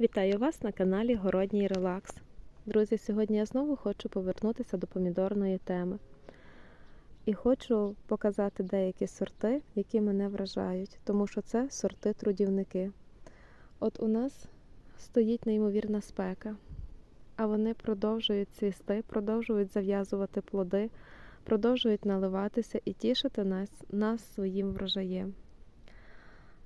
Вітаю вас на каналі Городній Релакс. Друзі, сьогодні я знову хочу повернутися до помідорної теми. І хочу показати деякі сорти, які мене вражають, тому що це сорти-трудівники. От у нас стоїть неймовірна спека, а вони продовжують цвісти, продовжують зав'язувати плоди, продовжують наливатися і тішити нас, нас своїм врожаєм.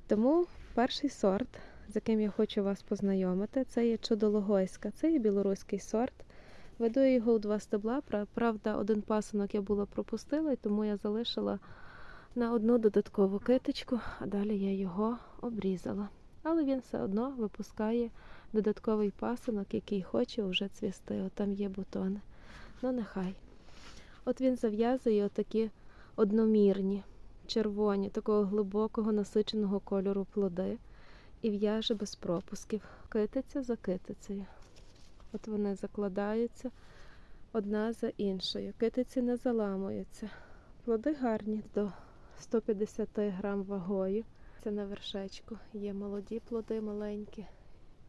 Тому перший сорт з яким я хочу вас познайомити, це є чудологойська, це є білоруський сорт. Веду його у два стебла. Правда, один пасинок я була пропустила, і тому я залишила на одну додаткову киточку, а далі я його обрізала. Але він все одно випускає додатковий пасинок, який хоче вже цвісти. От там є бутони. Ну, нехай. От він зав'язує отакі одномірні, червоні, такого глибокого насиченого кольору плоди і в'яже без пропусків, китиця за китицею. От вони закладаються одна за іншою. Китиці не заламуються. Плоди гарні до 150 грам вагою. Це на вершечку. Є молоді плоди маленькі.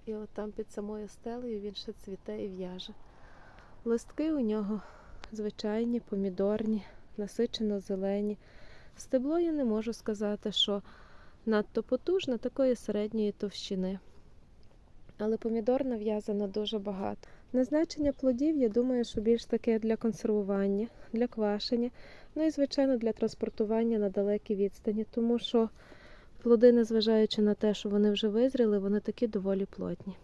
І от там під самою стелею він ще цвіте і в'яже. Листки у нього звичайні, помідорні, насичено зелені. Стебло я не можу сказати, що надто потужна, такої середньої товщини. Але помідор нав'язано дуже багато. Назначення плодів, я думаю, що більш таке для консервування, для квашення, ну і, звичайно, для транспортування на далекі відстані, тому що плоди, незважаючи на те, що вони вже визріли, вони такі доволі плотні.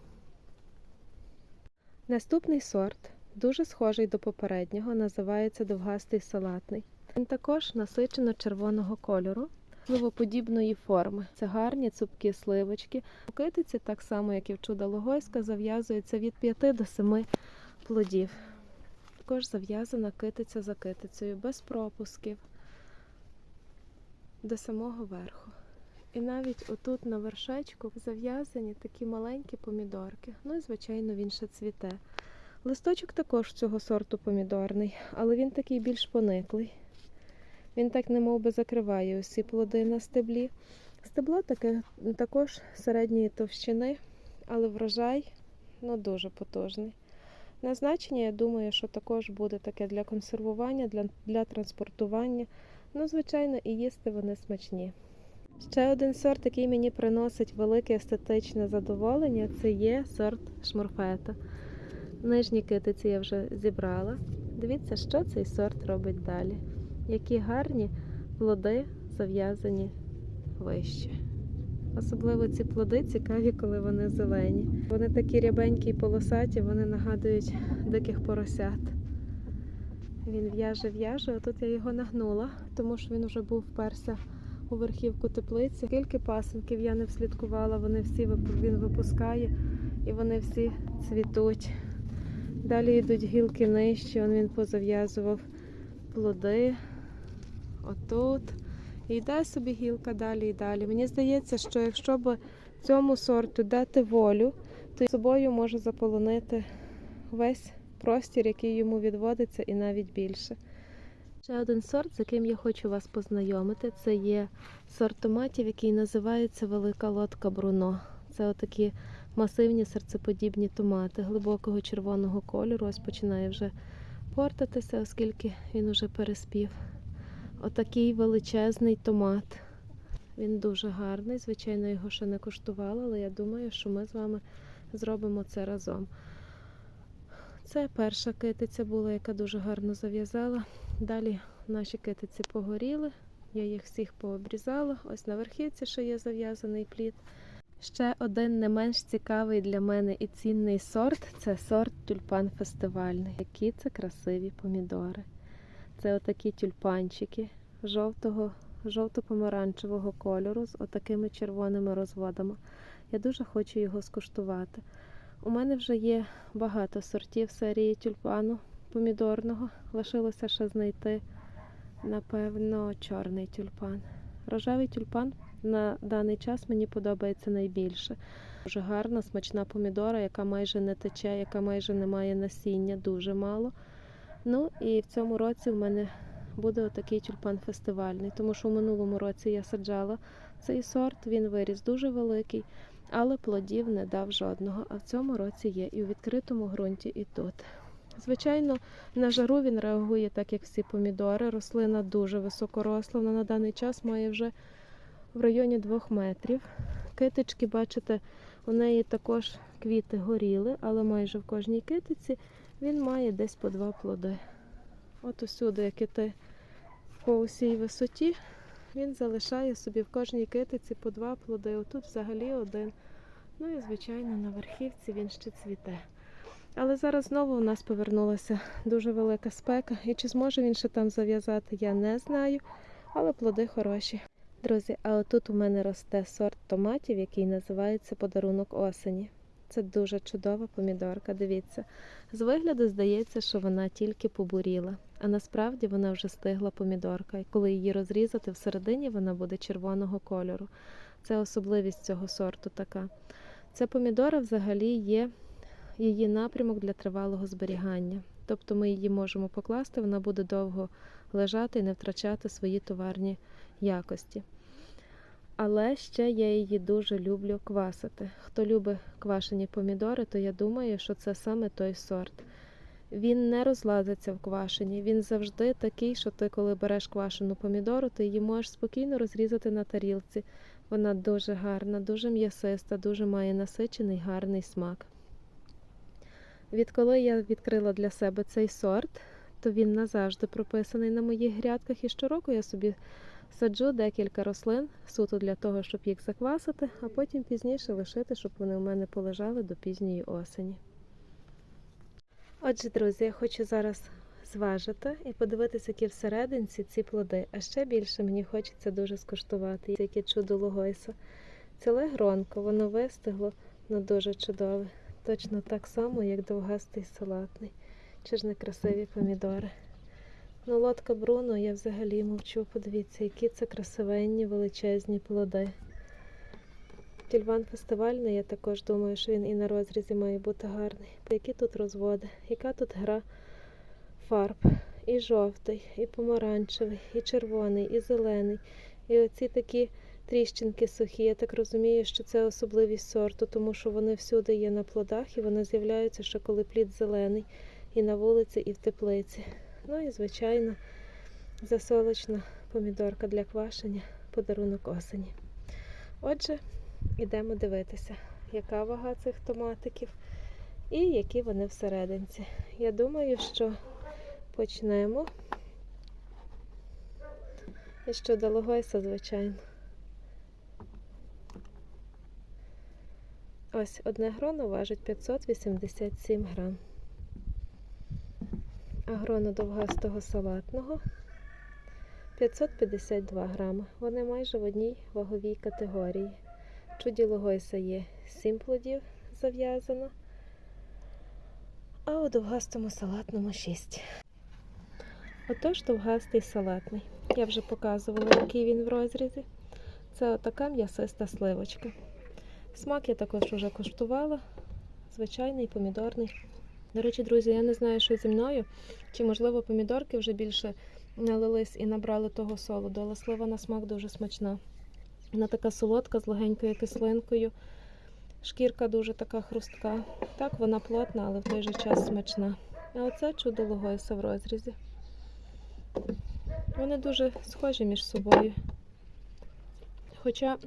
Наступний сорт, дуже схожий до попереднього, називається довгастий салатний. Він також насичено червоного кольору сливоподібної форми. Це гарні цупкі сливочки. У китиці, так само як і в чуда логойська, зав'язується від 5 до 7 плодів. Також зав'язана китиця за китицею, без пропусків до самого верху. І навіть отут на вершечку зав'язані такі маленькі помідорки. Ну і, звичайно, він ще цвіте. Листочок також цього сорту помідорний, але він такий більш пониклий. Він так немов би закриває усі плоди на стеблі. Стебло таке також середньої товщини, але врожай ну, дуже потужний. Назначення, я думаю, що також буде таке для консервування, для, для транспортування. Ну, звичайно, і їсти вони смачні. Ще один сорт, який мені приносить велике естетичне задоволення, це є сорт шмурфета. Нижні китиці я вже зібрала. Дивіться, що цей сорт робить далі які гарні плоди зав'язані вище. Особливо ці плоди цікаві, коли вони зелені. Вони такі рябенькі і полосаті, вони нагадують диких поросят. Він в'яже, в'яже, а тут я його нагнула, тому що він вже був вперся у верхівку теплиці. Скільки пасенків я не вслідкувала, вони всі він випускає і вони всі цвітуть. Далі йдуть гілки нижче, він позав'язував плоди отут. І йде собі гілка далі і далі. Мені здається, що якщо б цьому сорту дати волю, то собою може заполонити весь простір, який йому відводиться, і навіть більше. Ще один сорт, з яким я хочу вас познайомити, це є сорт томатів, який називається Велика лодка Бруно. Це отакі масивні серцеподібні томати глибокого червоного кольору. Ось починає вже портатися, оскільки він уже переспів. Отакий величезний томат. Він дуже гарний. Звичайно, його ще не куштувала, але я думаю, що ми з вами зробимо це разом. Це перша китиця була, яка дуже гарно зав'язала. Далі наші китиці погоріли, я їх всіх пообрізала. Ось на верхівці ще є зав'язаний плід. Ще один не менш цікавий для мене і цінний сорт це сорт тюльпан фестивальний. Які це красиві помідори. Це отакі тюльпанчики жовтого, жовто-помаранчевого кольору з отакими червоними розводами. Я дуже хочу його скуштувати. У мене вже є багато сортів серії тюльпану помідорного. Лишилося ще знайти, напевно, чорний тюльпан. Рожевий тюльпан на даний час мені подобається найбільше. Дуже гарна, смачна помідора, яка майже не тече, яка майже не має насіння, дуже мало. Ну і в цьому році в мене буде отакий тюльпан фестивальний, тому що в минулому році я саджала цей сорт, він виріс дуже великий, але плодів не дав жодного. А в цьому році є і у відкритому ґрунті, і тут. Звичайно, на жару він реагує так, як всі помідори. Рослина дуже високоросла. Вона на даний час має вже в районі 2 метрів. Китички, бачите, у неї також квіти горіли, але майже в кожній китиці він має десь по два плоди. От усюди, як іти по усій висоті, він залишає собі в кожній китиці по два плоди. Отут взагалі один. Ну і, звичайно, на верхівці він ще цвіте. Але зараз знову у нас повернулася дуже велика спека. І чи зможе він ще там зав'язати, я не знаю. Але плоди хороші. Друзі, а отут у мене росте сорт томатів, який називається подарунок осені. Це дуже чудова помідорка. Дивіться, з вигляду здається, що вона тільки побуріла, а насправді вона вже стигла помідорка. І коли її розрізати всередині, вона буде червоного кольору. Це особливість цього сорту така. Ця помідора взагалі є її напрямок для тривалого зберігання. Тобто ми її можемо покласти, вона буде довго лежати і не втрачати свої товарні якості. Але ще я її дуже люблю квасити. Хто любить квашені помідори, то я думаю, що це саме той сорт. Він не розлазиться в квашені, він завжди такий, що ти, коли береш квашену помідору, ти її можеш спокійно розрізати на тарілці. Вона дуже гарна, дуже м'ясиста, дуже має насичений гарний смак. Відколи я відкрила для себе цей сорт, то він назавжди прописаний на моїх грядках, і щороку я собі саджу декілька рослин суто для того, щоб їх заквасити, а потім пізніше лишити, щоб вони у мене полежали до пізньої осені. Отже, друзі, я хочу зараз зважити і подивитися, які всерединці ці плоди. А ще більше мені хочеться дуже скуштувати, яке чудо логойса. Ціле гронко, воно вистигло, ну дуже чудове. Точно так само, як довгастий салатний. Чи ж не красиві помідори. Ну, лодка Бруно, я взагалі мовчу. Подивіться, які це красивенні величезні плоди. Тюльван фестивальний, я також думаю, що він і на розрізі має бути гарний. Які тут розводи, яка тут гра фарб. І жовтий, і помаранчевий, і червоний, і зелений. І оці такі тріщинки сухі. Я так розумію, що це особливість сорту, тому що вони всюди є на плодах і вони з'являються ще коли плід зелений, і на вулиці, і в теплиці. Ну і, звичайно, засолочна помідорка для квашення, подарунок осені. Отже, йдемо дивитися, яка вага цих томатиків і які вони всерединці. Я думаю, що почнемо. І щодо логойса, звичайно. Ось одне гроно важить 587 грам. А гроно довгастого салатного 552 грами. Вони майже в одній ваговій категорії. Чуді логойса є 7 плодів зав'язано, а у довгастому салатному 6. Отож, довгастий салатний. Я вже показувала, який він в розрізі. Це отака м'ясиста сливочка. Смак я також вже коштувала. Звичайний помідорний. До речі, друзі, я не знаю, що зі мною. Чи, можливо, помідорки вже більше налились і набрали того солоду, але слива на смак дуже смачна. Вона така солодка з легенькою кислинкою. Шкірка дуже така хрустка. Так, вона плотна, але в той же час смачна. А оце чудо логойса в розрізі. Вони дуже схожі між собою. Хоча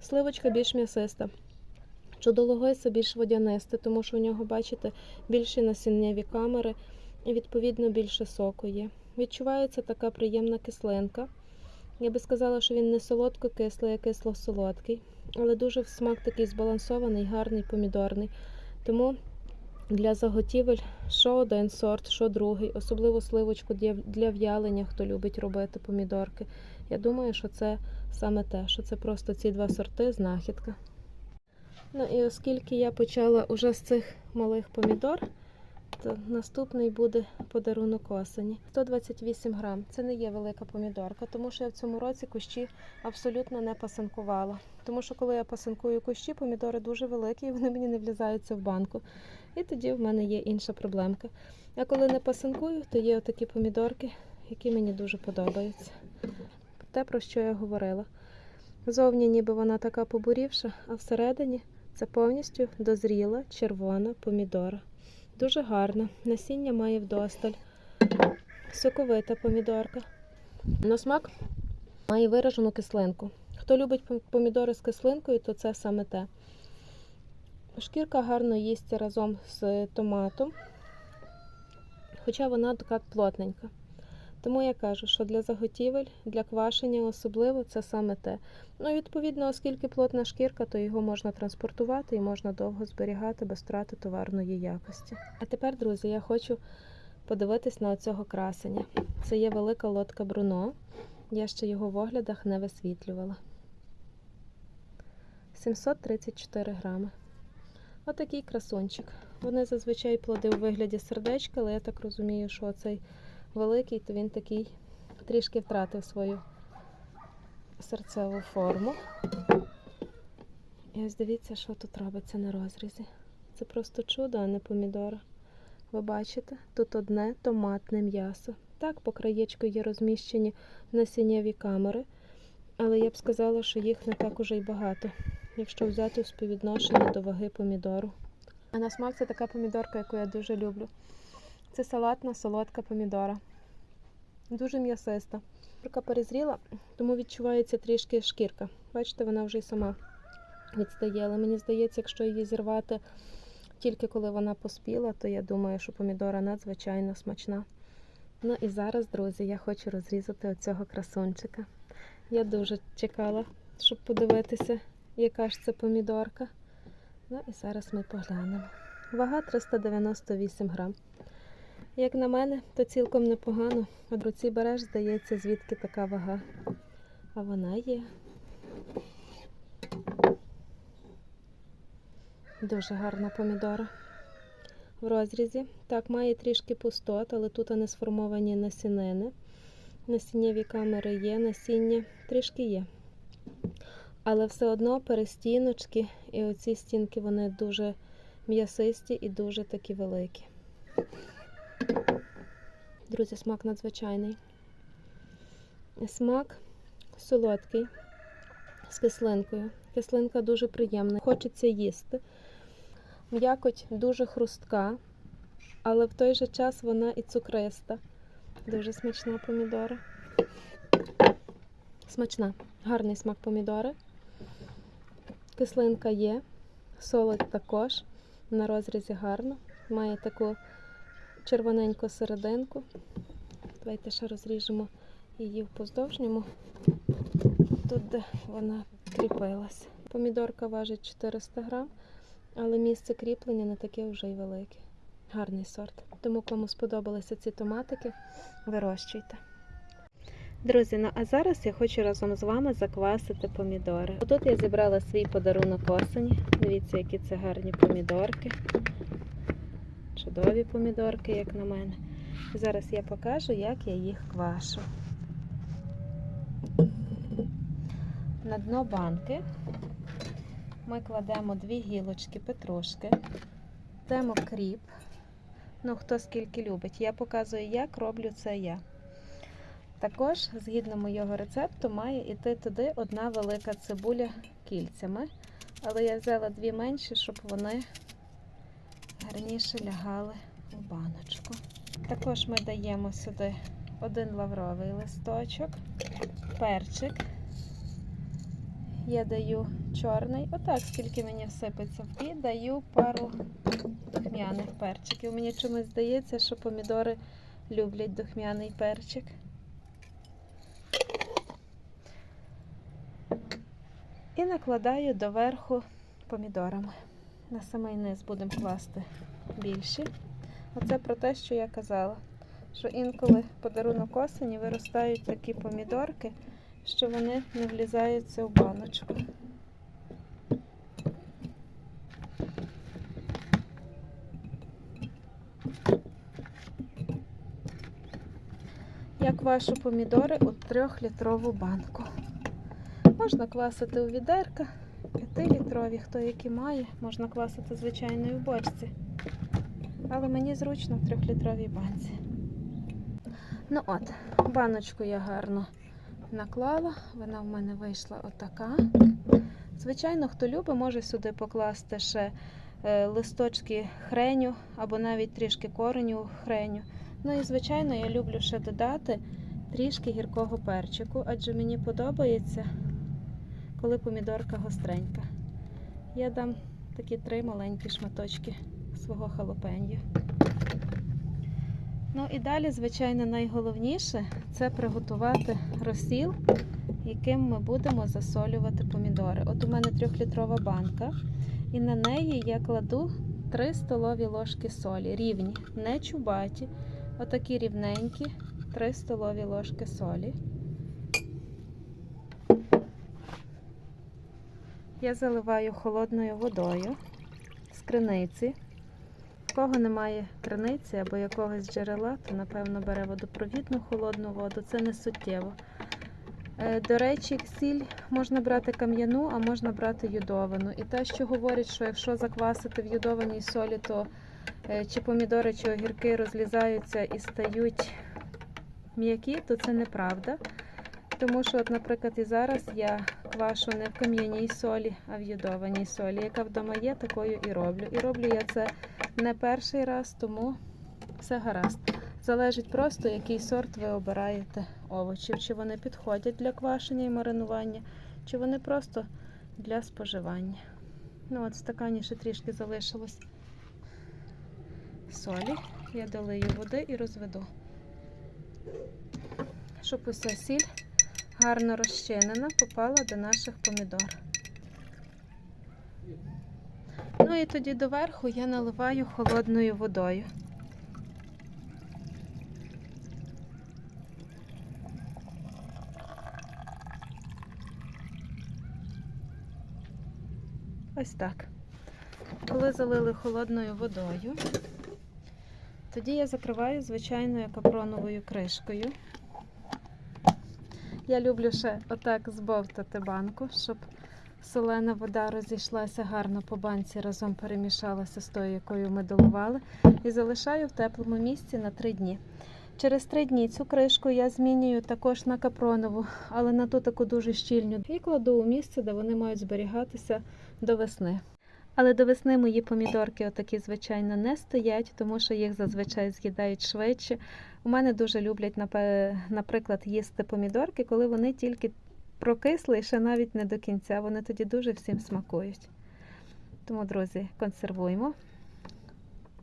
сливочка більш м'ясиста. Чудологойса більш водянисте, тому що у нього, бачите, більші насіннєві камери і, відповідно, більше соку є. Відчувається така приємна кислинка. Я би сказала, що він не солодко-кислий, а кисло-солодкий, але дуже смак такий збалансований, гарний, помідорний. Тому для заготівель що один сорт, що другий, особливо сливочку для в'ялення, хто любить робити помідорки. Я думаю, що це саме те, що це просто ці два сорти знахідка. Ну і оскільки я почала уже з цих малих помідор, то наступний буде подарунок осені. 128 грам. Це не є велика помідорка, тому що я в цьому році кущі абсолютно не пасинкувала. Тому що коли я пасинкую кущі, помідори дуже великі і вони мені не влізаються в банку. І тоді в мене є інша проблемка. А коли не пасинкую, то є отакі помідорки, які мені дуже подобаються. Те, про що я говорила. Зовні ніби вона така побурівша, а всередині це повністю дозріла червона помідора. Дуже гарна. Насіння має вдосталь. Соковита помідорка. На смак має виражену кислинку. Хто любить помідори з кислинкою, то це саме те. Шкірка гарно їсться разом з томатом, хоча вона така плотненька. Тому я кажу, що для заготівель, для квашення особливо це саме те. Ну, відповідно, оскільки плотна шкірка, то його можна транспортувати і можна довго зберігати без втрати товарної якості. А тепер, друзі, я хочу подивитись на оцього красення. Це є велика лодка Бруно. Я ще його в оглядах не висвітлювала. 734 грами. Отакий красунчик. Вони зазвичай плоди у вигляді сердечка, але я так розумію, що цей великий, то він такий трішки втратив свою серцеву форму. І ось дивіться, що тут робиться на розрізі. Це просто чудо, а не помідора. Ви бачите, тут одне томатне м'ясо. Так, по краєчку є розміщені насіннєві камери, але я б сказала, що їх не так уже й багато, якщо взяти в співвідношенні до ваги помідору. А на смак це така помідорка, яку я дуже люблю. Це салатна солодка помідора. Дуже м'ясиста. Шкірка перезріла, тому відчувається трішки шкірка. Бачите, вона вже й сама відстає. Але мені здається, якщо її зірвати тільки коли вона поспіла, то я думаю, що помідора надзвичайно смачна. Ну і зараз, друзі, я хочу розрізати оцього красунчика. Я дуже чекала, щоб подивитися, яка ж це помідорка. Ну і зараз ми поглянемо. Вага 398 грам. Як на мене, то цілком непогано. От руці береш, здається, звідки така вага. А вона є. Дуже гарна помідора. В розрізі. Так, має трішки пустот, але тут не сформовані насінини. Насіннєві камери є, насіння трішки є. Але все одно перестіночки і оці стінки вони дуже м'ясисті і дуже такі великі. Друзі, смак надзвичайний. Смак солодкий з кислинкою. Кислинка дуже приємна. Хочеться їсти. М'якоть дуже хрустка, але в той же час вона і цукриста. Дуже смачна помідора. Смачна, гарний смак помідори. Кислинка є, солодь також. На розрізі гарно. Має таку червоненьку серединку. Давайте ще розріжемо її в поздовжньому, тут, де вона кріпилася. Помідорка важить 400 грам, але місце кріплення не таке вже й велике. Гарний сорт. Тому кому сподобалися ці томатики, вирощуйте. Друзі, ну а зараз я хочу разом з вами заквасити помідори. Тут я зібрала свій подарунок осені. Дивіться, які це гарні помідорки. Чудові помідорки, як на мене. Зараз я покажу, як я їх квашу. На дно банки ми кладемо дві гілочки петрушки, кладемо кріп. Ну, хто скільки любить. Я показую, як роблю це я. Також, згідно моєго рецепту, має йти туди одна велика цибуля кільцями. Але я взяла дві менші, щоб вони гарніше лягали в баночку. Також ми даємо сюди один лавровий листочок, перчик. Я даю чорний, отак, скільки мені всипеться, і даю пару духмяних перчиків. Мені чомусь здається, що помідори люблять духмяний перчик. І накладаю доверху помідорами. На самий низ будемо класти більші. Оце про те, що я казала, що інколи подарунок осені виростають такі помідорки, що вони не влізаються в баночку. Я квашу помідори у трьохлітрову банку. Можна квасити у відерка, 5-літрові, хто які має, можна квасити, звичайно, і в бочці. Але мені зручно в трьохлітровій банці. Ну от, баночку я гарно наклала, вона в мене вийшла отака. Звичайно, хто любить, може сюди покласти ще е, листочки хреню або навіть трішки кореню хреню. Ну і звичайно, я люблю ще додати трішки гіркого перчику, адже мені подобається, коли помідорка гостренька. Я дам такі три маленькі шматочки свого халапеньо. Ну і далі, звичайно, найголовніше це приготувати розсіл, яким ми будемо засолювати помідори. От у мене трьохлітрова банка, і на неї я кладу 3 столові ложки солі, рівні, не чубаті, отакі рівненькі 3 столові ложки солі. Я заливаю холодною водою з криниці. В кого немає криниці або якогось джерела, то напевно бере водопровідну холодну воду. Це не суттєво. Е, До речі, сіль можна брати кам'яну, а можна брати йодовану. І те, що говорять, що якщо заквасити в йодованій солі, то е, чи помідори, чи огірки розлізаються і стають м'які, то це неправда. Тому що, от, наприклад, і зараз я квашу не в кам'яній солі, а в йодованій солі. Яка вдома є, такою і роблю. І роблю я це не перший раз, тому все гаразд. Залежить просто, який сорт ви обираєте овочів. Чи вони підходять для квашення і маринування, чи вони просто для споживання. Ну от в стакані ще трішки залишилось солі. Я долию води і розведу. Щоб уся сіль гарно розчинена попала до наших помідор. Ну і тоді доверху я наливаю холодною водою. Ось так. Коли залили холодною водою, тоді я закриваю звичайною капроновою кришкою. Я люблю ще отак збовтати банку, щоб солена вода розійшлася гарно по банці, разом перемішалася з тою, якою ми доливали, і залишаю в теплому місці на 3 дні. Через 3 дні цю кришку я змінюю також на капронову, але на ту таку дуже щільну, і кладу у місце, де вони мають зберігатися до весни. Але до весни мої помідорки отакі, звичайно, не стоять, тому що їх зазвичай з'їдають швидше. У мене дуже люблять, наприклад, їсти помідорки, коли вони тільки прокисли і ще навіть не до кінця. Вони тоді дуже всім смакують. Тому, друзі, консервуємо,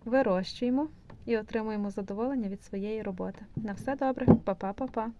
вирощуємо і отримуємо задоволення від своєї роботи. На все добре, Па-па-па-па!